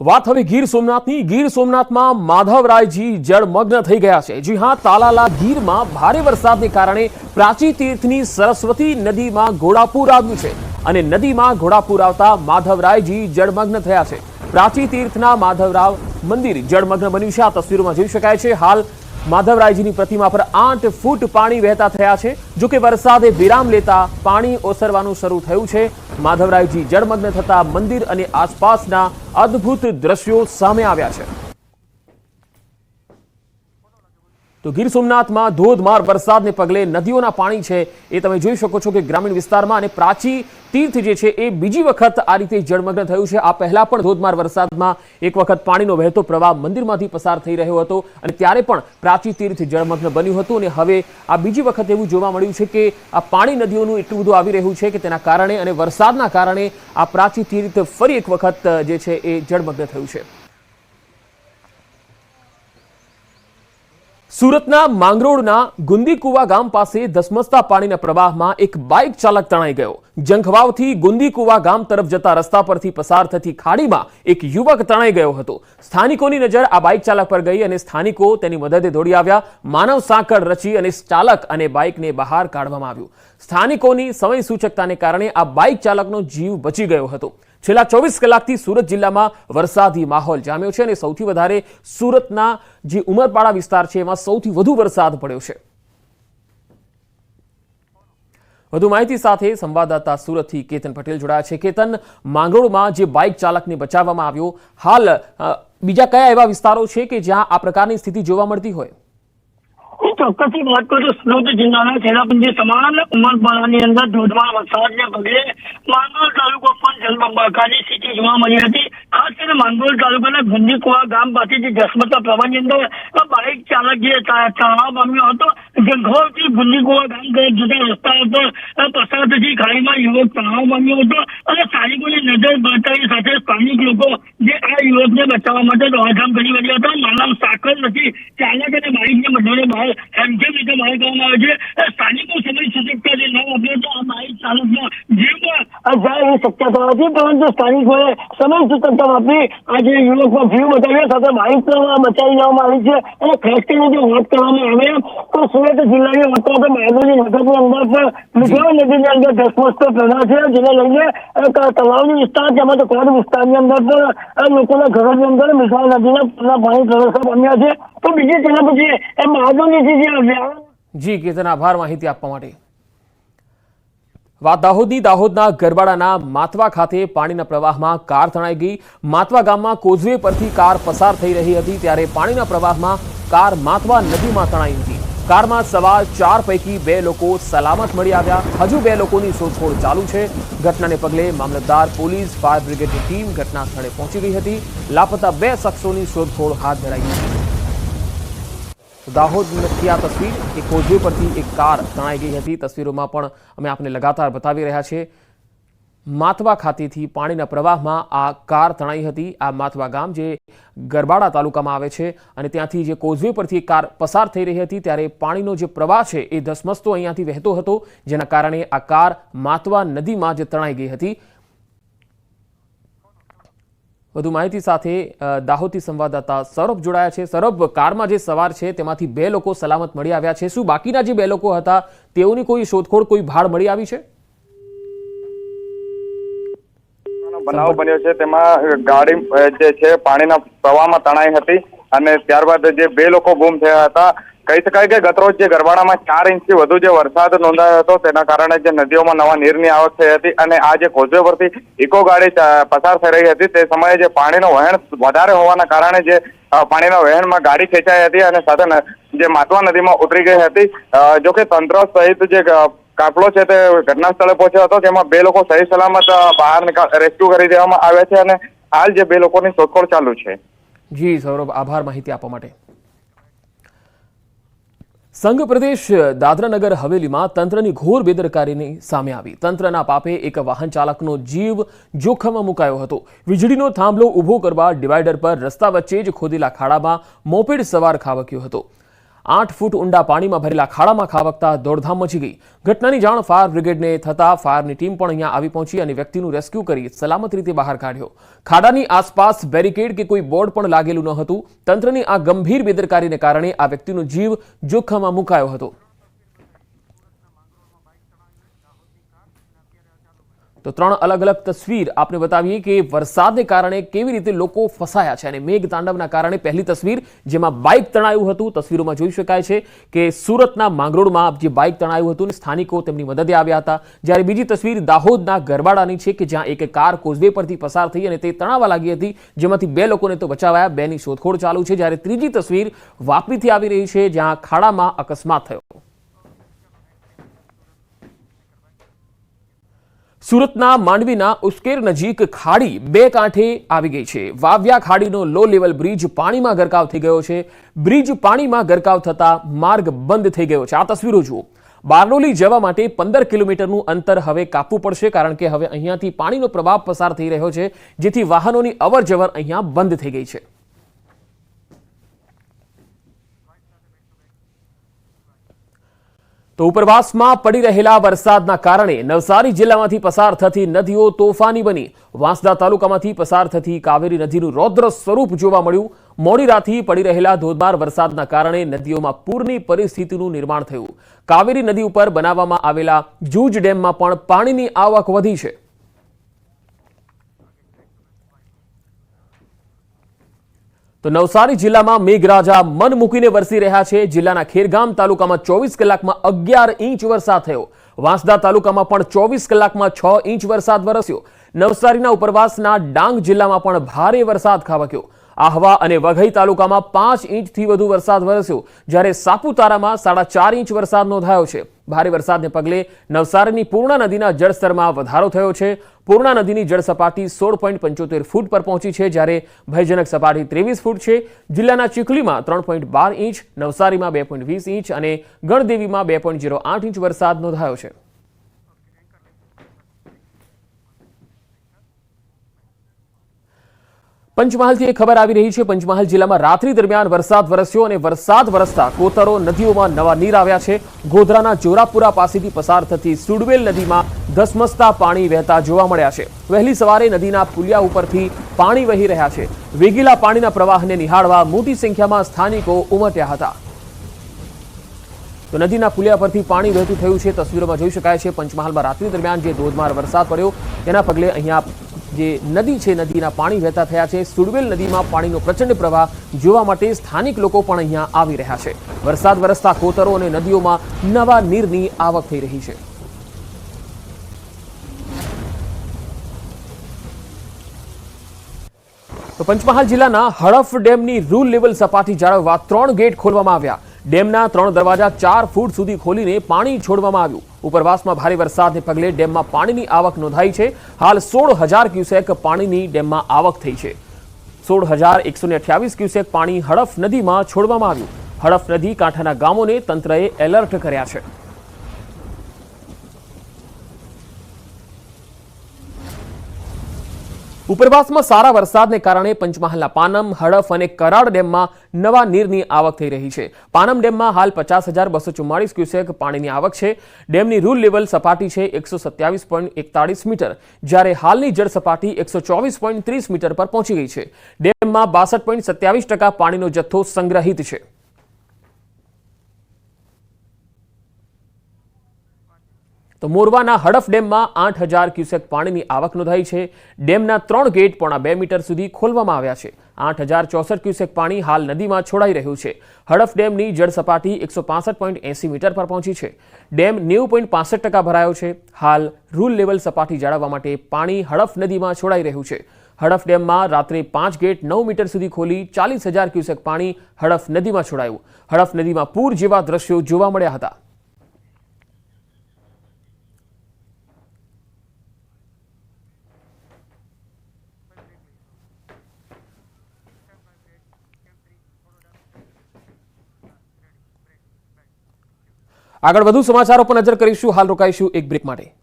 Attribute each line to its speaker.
Speaker 1: વાત હવે ગીર સોમનાથની. ગીર સોમનાથમાં માધવરાયજી જળમગ્ન થઈ ગયા છે. જી હા, તાલાલા ગીરમાં ભારે વરસાદને કારણે પ્રાચી તીર્થની સરસ્વતી નદીમાં ઘોડાપૂર આવ્યું છે અને નદીમાં ઘોડાપૂર આવતા માધવરાયજી જળમગ્ન થયા છે. પ્રાચી તીર્થના માધવરાવ મંદિર જળમગ્ન બન્યું છે. આ તસવીરોમાં જોઈ શકાય છે. હાલ માધવરાયજીની પ્રતિમા પર આઠ ફૂટ પાણી વહેતા થયા છે. જો કે વરસાદે વિરામ લેતા પાણી ઓસરવાનું શરૂ થયું છે. માધવરાયજી જળમગ્ન થતા મંદિર અને આસપાસના અદ્ભુત દ્રશ્યો સામે આવ્યા છે. તો ગીર સોમનાથમાં ધોધમાર વરસાદને પગલે નદીઓના પાણી છે એ તમે જોઈ શકો છો કે ગ્રામીણ વિસ્તારમાં અને પ્રાચી તીર્થ જે છે એ બીજી વખત આ રીતે જળમગ્ન થયું છે. આ પહેલાં પણ ધોધમાર વરસાદમાં એક વખત પાણીનો વહેતો પ્રવાહ મંદિરમાંથી પસાર થઈ રહ્યો હતો અને ત્યારે પણ પ્રાચી તીર્થ જળમગ્ન બન્યું હતું અને હવે આ બીજી વખત એવું જોવા મળ્યું છે કે આ પાણી નદીઓનું એટલું બધું આવી રહ્યું છે કે તેના કારણે અને વરસાદના કારણે આ પ્રાચી તીર્થ ફરી એક વખત જે છે એ જળમગ્ન થયું છે. સુરતના માંગરોળના ગુંદીકુવા ગામ પાસે ધસમસતા પાણીના પ્રવાહમાં એક બાઇક ચાલક તણાઈ ગયો. જંખવાવથી ગુંદીકુવા ગામ તરફ જતા રસ્તા પરથી પસાર થતી ખાડીમાં એક યુવક તણાઈ ગયો હતો. સ્થાનિકોની નજર આ બાઇક ચાલક પર ગઈ અને સ્થાનિકો તેની મદદે દોડી આવ્યા. માનવ સાંકળ રચી અને ચાલક અને બાઇકને બહાર કાઢવામાં આવ્યું. સ્થાનિકોની સમય સૂચકતાને કારણે આ બાઇક ચાલકનો જીવ બચી ગયો હતો. છેલ્લા ચોવીસ કલાકથી સુરત જિલ્લામાં વરસાદી માહોલ જામ્યો છે અને સૌથી વધારે સુરતના જે ઉમરપાડા વિસ્તાર છે, એમાં સૌથી વધુ વરસાદ પડ્યો છે. વધુ માહિતી સાથે સંવાદદાતા સુરતથી કેતન પટેલ જોડાયા છે. કેતન, માંગરોળમાં જે બાઇક ચાલકને બચાવવામાં આવ્યો, હાલ બીજા કયા એવા વિસ્તારો છે કે જ્યાં આ પ્રકારની સ્થિતિ જોવા મળતી હોય?
Speaker 2: ચોક્કસથી વાત કરું તો સુરત જિલ્લાના છેલ્લાપંજી તમામ ઉમરપાડાની અંદર ધોધમાર વરસાદને પગલે માંગરોળ તાલુકો પણ જલબંબાકારની સ્થિતિ જોવા મળી હતી. ખાસ કરીને માંગરોળ તાલુકાના ગુંદીકુવા ગામ પાસેથી જસમતા પ્રવાહની અંદર આ બાઇક ચાલક જે તા- તણાવ પામ્યો હતો. જંઘોરથી ગુંદીકુવા ગામ તરફ જતા રસ્તા ઉપર આ પસાર થતી ખાડીમાં યુવક તણાવ પામ્યો હતો અને સ્થાનિકોની નજર બતાવી સાથે સ્થાનિક લોકો જે આ યુવકને બચાવવા માટે દોડધામ કરી રહ્યા હતા. માનવ સાકર નથી. ચાલક અને બાઇકને બંનેને બહાર હેમખેમ રીતે બહાર કાઢવામાં આવે છે એ સ્થાનિકો સમય સૂચકતા જે ન આપે તો આ બાઇક ચાલકનો જીવ પણ જાય એવી શક્યતા નથી, પરંતુ સ્થાનિકોએ સમય સૂચકતા આપી આજે જે યુવકનો જીવ બચાવ્યો સાથે બાઇક બચાવી લેવામાં આવી છે. અને ખાસ કરીને જો વાત કરવામાં આવે તો સુરત જિલ્લાની વાત તો બારડોલી નગરની અંદર પણ મુખ્ય નદીની અંદર ધસમસતો પ્રવાહ છે, જેને લઈને તળાવની વિસ્તાર તેમજ કોડ વિસ્તારની અંદર પણ લોકોના ઘરોની અંદર મિસાલ નદીના પાણી પ્રવેશવા પામ્યા છે. તો બીજી તેના પછી બારડોલીથી જે
Speaker 1: જી કેતન આભાર માહિતી આપવા માટે. વાત દાહોદની. દાહોદના ગરબાડાના માતવા ખાતે પાણીના પ્રવાહમાં કાર તણાઈ ગઈ. માતવા ગામમાં કોઝવે પરથી કાર પસાર થઈ રહી હતી ત્યારે પાણીના પ્રવાહમાં કાર માતવા નદીમાં તણાઈ હતી. કારમાં સવાર ચાર પૈકી બે લોકો સલામત મળી આવ્યા. હજુ બે લોકોની શોધખોળ ચાલુ છે. ઘટનાને પગલે મામલતદાર, પોલીસ, ફાયર બ્રિગેડની ટીમ ઘટના સ્થળે પહોંચી ગઈ હતી. લાપતા બે શખ્સોની શોધખોળ હાથ ધરાઈ હતી. દાહોદથી આ તસવીર એ કોઝવે પરથી એક કાર તણાઈ ગઈ હતી. તસવીરોમાં પણ અમે આપને લગાતાર બતાવી રહ્યા છે માથવા ખાતેથી પાણીના પ્રવાહમાં આ કાર તણાઈ હતી. આ માથવા ગામ જે ગરબાડા તાલુકામાં આવે છે અને ત્યાંથી જે કોઝવે પરથી કાર પસાર થઈ રહી હતી ત્યારે પાણીનો જે પ્રવાહ છે એ ધસમસતો અહીંયાથી વહેતો હતો, જેના કારણે આ કાર માથવા નદીમાં જે તણાઈ ગઈ હતી. વધુ માહિતી સાથે દાહોદથી સંવાદદાતા સૌરભ જોડાયા છે. સૌરભ, કારમાં જે સવાર છે તેમાંથી બે લોકો સલામત મળી આવ્યા છે. શું બાકીના જે બે લોકો હતા તેઓની કોઈ શોધખોળ, કોઈ ભાડ મળી આવી છે?
Speaker 3: બનાવ બન્યો છે. તેમાં ગાડી જે છે પાણીના પ્રવાહમાં તણાઈ હતી અને ત્યારબાદ જે બે લોકો ગુમ થયા હતા કહી શકાય કે ગતરોજ જે ગરબાડામાં ચાર ઇંચથી વધુ જે વરસાદ નોંધાયો હતો, તેના કારણે જે નદીઓમાં નવા નીરની આવક થઈ હતી અને આ જે કોઝવે પરથી ઇકો ગાડી પસાર થઈ રહી હતી, તે સમયે જે પાણીનો વહેણ વધારે હોવાના કારણે જે પાણીના વહેણમાં ગાડી ખેંચાઈ હતી અને સાથે જે માતવા નદીમાં ઉતરી ગઈ હતી. જોકે તંત્ર સહિત જે કાફલો છે તે ઘટના સ્થળે પહોંચ્યો હતો, જેમાં બે લોકો સહી સલામત બહાર રેસ્ક્યુ કરી દેવામાં આવ્યા છે અને હાલ જે બે લોકોની શોધખોળ ચાલુ છે.
Speaker 1: જી, સૌરભ, આભાર માહિતી આપવા માટે. સંઘ પ્રદેશ દાદરાનગર હવેલીમાં તંત્રની ઘોર બેદરકારીની સામે આવી. તંત્રના પાપે એક વાહન ચાલકનો જીવ જોખમમાં મુકાયો હતો. વીજળીનો થાંભલો ઊભો કરવા ડિવાઈડર પર રસ્તા વચ્ચે જ ખોદેલા ખાડામાં મોપેડ સવાર ખાબક્યો હતો. આઠ ફૂટ ઊંડા પાણીમાં ભરેલા ખાડામાં ખાબકતા દોડધામ મચી ગઈ. ઘટનાની જાણ ફાયર બ્રિગેડને થતા ફાયરની ટીમ પણ અહીંયા આવી પહોંચી અને વ્યક્તિનું રેસ્ક્યુ કરી સલામત રીતે બહાર કાઢ્યો. ખાડાની આસપાસ બેરિકેડ કે કોઈ બોર્ડ પણ લાગેલું ન હતું. તંત્રની આ ગંભીર બેદરકારીને કારણે આ વ્યક્તિનો જીવ જોખમમાં મુકાયો હતો. તો ત્રણ અલગ અલગ તસવીર આપને બતાવીએ કે વરસાદને કારણે કેવી રીતે લોકો ફસાયા છે અને મેઘ તાંડવના કારણે પહેલી તસવીર જેમાં બાઇક તણાયું હતું. તસવીરોમાં જોઈ શકાય છે કે સુરતના માંગરોળમાં જે બાઇક તણાયું હતું સ્થાનિકો તેમની મદદે આવ્યા હતા. જ્યારે બીજી તસવીર દાહોદના ગરબાડાની છે કે જ્યાં એક કાર કોઝવે પરથી પસાર થઈ અને તે તણાવા લાગી હતી. જેમાંથી બે લોકોને તો બચાવાયા, બેની શોધખોળ ચાલુ છે. જ્યારે ત્રીજી તસવીર વાપીથી આવી રહી છે જ્યાં ખાડામાં અકસ્માત થયો. સુરતના માંડવીના ઉસ્કેર નજીક ખાડી બે કાંઠે આવી ગઈ છે. વાવ્યા ખાડીનો લો લેવલ બ્રિજ પાણીમાં ગરકાવ થઈ ગયો છે. બ્રિજ પાણીમાં ગરકાવ થતા માર્ગ બંધ થઈ ગયો છે. આ તસવીરો જુઓ. બારડોલી જવા માટે પંદર કિલોમીટરનું અંતર હવે કાપવું પડશે કારણ કે હવે અહીંયાથી પાણીનો પ્રવાહ પસાર થઈ રહ્યો છે, જેથી વાહનોની અવર અહીંયા બંધ થઈ ગઈ છે. તો ઉપરવાસમાં પડી રહેલા વરસાદના કારણે નવસારી જિલ્લામાંથી પસાર થતી નદીઓ તોફાની બની. વાંસદા તાલુકામાંથી પસાર થતી કાવેરી નદીનું રૌદ્ર સ્વરૂપ જોવા મળ્યું. મોડી રાતથી પડી રહેલા ધોધમાર વરસાદના કારણે નદીઓમાં પૂરની પરિસ્થિતિનું નિર્માણ થયું. કાવેરી નદી ઉપર બનાવવામાં આવેલા જૂજ ડેમમાં પણ પાણીની આવક વધી છે. તો નવસારી જિલ્લામાં મેઘરાજા મન મૂકીને વરસી રહ્યા છે. જિલ્લાના ખેરગામ તાલુકામાં ચોવીસ કલાકમાં અગિયાર ઇંચ વરસાદ થયો. વાંસદા તાલુકામાં પણ ચોવીસ કલાકમાં છ ઇંચ વરસાદ વરસ્યો. નવસારીના ઉપરવાસના ડાંગ જિલ્લામાં પણ ભારે વરસાદ ખાબક્યો. આહવા અને વઘઈ તાલુકામાં પાંચ ઇંચથી વધુ વરસાદ વરસ્યો. જ્યારે સાપુતારામાં સાડા ચાર ઇંચ વરસાદ નોંધાયો છે. ભારે વરસાદને પગલે નવસારીની પૂર્ણા નદીના જળસ્તરમાં વધારો થયો છે. પૂર્ણા નદીની જળ સપાટી સોળ પોઈન્ટ પંચોતેર ફૂટ પર પહોંચી છે, જ્યારે ભયજનક સપાટી ત્રેવીસ ફૂટ છે. જિલ્લાના ચીખલીમાં ત્રણ પોઈન્ટ બાર ઇંચ, નવસારીમાં બે પોઈન્ટ વીસ ઇંચ અને ગણદેવીમાં બે પોઈન્ટ જીરો આઠ ઇંચ વરસાદ નોંધાયો છે. પંચમહાલથી એક ખબર આવી રહી છે. પંચમહાલ જિલ્લામાં રાત્રિ દરમિયાન વરસાદ વરસ્યો અને વરસાદ વરસતા કોતરો નદીઓમાં નવા નીર આવ્યા છે. ગોધરાના જોરાપુરા પાસેથી પસાર થતી સુડવેલ નદીમાં ધસમસતા પાણી વહેતા જોવા મળ્યા છે. વહેલી સવારે નદીના પુલિયા ઉપરથી પાણી વહી રહ્યા છે. વેગીલા પાણીના પ્રવાહને નિહાળવા મોટી સંખ્યામાં સ્થાનિકો ઉમટ્યા હતા. તો નદીના પુલિયા પરથી પાણી વહેતું થયું છે. તસવીરોમાં જોઈ શકાય છે, પંચમહાલમાં રાત્રિ દરમિયાન જે ધોધમાર વરસાદ પડ્યો તેના પગલે અહીંયા જે નદી છે, નદીના પાણી વહેતા થયા છે. સુડવેલ નદીમાં પાણીનો પ્રચંડ પ્રવાહ જોવા માટે સ્થાનિક લોકો પણ અહીંયા આવી રહ્યા છે. વરસાદ વરસતા કોતરો અને નદીઓમાં નવા નીરની આવક થઈ રહી છે. તો પંચમહાલ જિલ્લાના હડફ ડેમની રૂલ લેવલ સપાટી જાળવવા ત્રણ ગેટ ખોલવામાં આવ્યા. ડેમના ત્રણ દરવાજા ચાર ફૂટ સુધી ખોલીને પાણી છોડવામાં આવ્યું. ઉપરવાસમાં ભારે વરસાદને પગલે ડેમમાં પાણીની આવક નોંધાઈ છે. હાલ સોળ હજાર ક્યુસેક પાણીની ડેમમાં આવક થઈ છે. સોળ હજાર એકસો અઠ્યાવીસ ક્યુસેક પાણી હડફ નદીમાં છોડવામાં આવ્યું. હડફ નદી કાંઠાના ગામોને તંત્રએ એલર્ટ કર્યા છે. ઉપરવાસમાં સારા વરસાદને કારણે પંચમહાલના પાનમ, હડફ અને કરાડ ડેમમાં નવા નીરની આવક થઈ રહી છે. પાનમ ડેમમાં હાલ પચાસ હજાર બસો ચુમ્માળીસ ક્યુસેક પાણીની આવક છે. ડેમની રૂલ લેવલ સપાટી છે એકસો સત્યાવીસ પોઈન્ટ એકતાળીસ મીટર, જ્યારે હાલની જળ સપાટી એકસો ચોવીસ પોઈન્ટ ત્રીસ મીટર પર પહોંચી ગઈ છે. ડેમમાં બાસઠ પોઈન્ટ સત્યાવીસ ટકા પાણીનો જથ્થો સંગ્રહિત છે. તો મોરવાના હડફ ડેમમાં આઠ હજાર ક્યુસેક પાણીની આવક નોંધાઈ છે. ડેમના ત્રણ ગેટ પોણા બે મીટર સુધી ખોલવામાં આવ્યા છે. આઠ હજાર ચોસઠ ક્યુસેક પાણી હાલ નદીમાં છોડાઈ રહ્યું છે. હડફ ડેમની જળ સપાટી એકસો પાસઠ પોઈન્ટ એંસી મીટર પર પહોંચી છે. ડેમ નેવું પોઈન્ટ પાસઠ ટકા ભરાયો છે. હાલ રૂલ લેવલ સપાટી જાળવવા માટે પાણી હડફ નદીમાં છોડાઈ રહ્યું છે. હડફ ડેમમાં રાત્રે પાંચ ગેટ નવ મીટર સુધી ખોલી ચાલીસ હજાર ક્યુસેક પાણી હડફ નદીમાં છોડાયું. હડફ નદીમાં પૂર જેવા દ્રશ્યો જોવા મળ્યા હતા. આગળ વધુ સમાચારો પર નજર કરીશું. હાલ રોકાઈશું એક બ્રેક માટે.